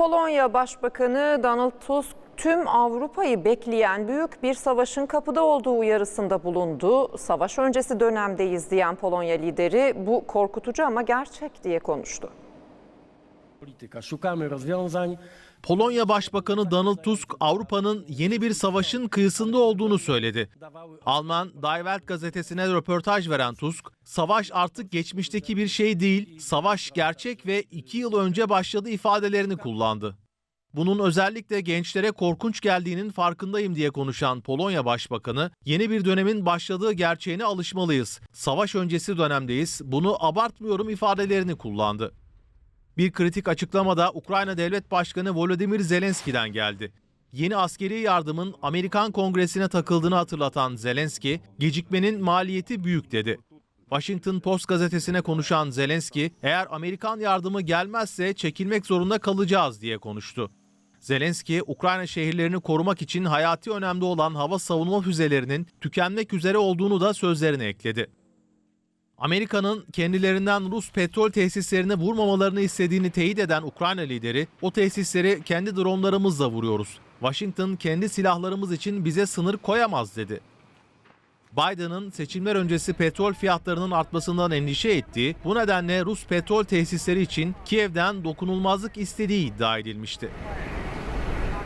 Polonya Başbakanı Donald Tusk tüm Avrupa'yı bekleyen büyük bir savaşın kapıda olduğu uyarısında bulundu. Savaş öncesi dönemdeyiz diyen Polonya lideri bu korkutucu ama gerçek diye konuştu. Polonya Başbakanı Donald Tusk Avrupa'nın yeni bir savaşın kıyısında olduğunu söyledi. Alman Die Welt gazetesine röportaj veren Tusk, savaş artık geçmişteki bir şey değil, savaş gerçek ve iki yıl önce başladı ifadelerini kullandı. Bunun özellikle gençlere korkunç geldiğinin farkındayım diye konuşan Polonya Başbakanı, yeni bir dönemin başladığı gerçeğine alışmalıyız. Savaş öncesi dönemdeyiz, bunu abartmıyorum ifadelerini kullandı. Bir kritik açıklamada Ukrayna Devlet Başkanı Volodymyr Zelenski'den geldi. Yeni askeri yardımın Amerikan Kongresi'ne takıldığını hatırlatan Zelenski, gecikmenin maliyeti büyük dedi. Washington Post gazetesine konuşan Zelenski, eğer Amerikan yardımı gelmezse çekilmek zorunda kalacağız diye konuştu. Zelenski, Ukrayna şehirlerini korumak için hayati önemli olan hava savunma füzelerinin tükenmek üzere olduğunu da sözlerine ekledi. Amerika'nın kendilerinden Rus petrol tesislerine vurmamalarını istediğini teyit eden Ukrayna lideri, o tesisleri kendi dronlarımızla vuruyoruz. Washington kendi silahlarımız için bize sınır koyamaz dedi. Biden'ın seçimler öncesi petrol fiyatlarının artmasından endişe ettiği, bu nedenle Rus petrol tesisleri için Kiev'den dokunulmazlık istediği iddia edilmişti.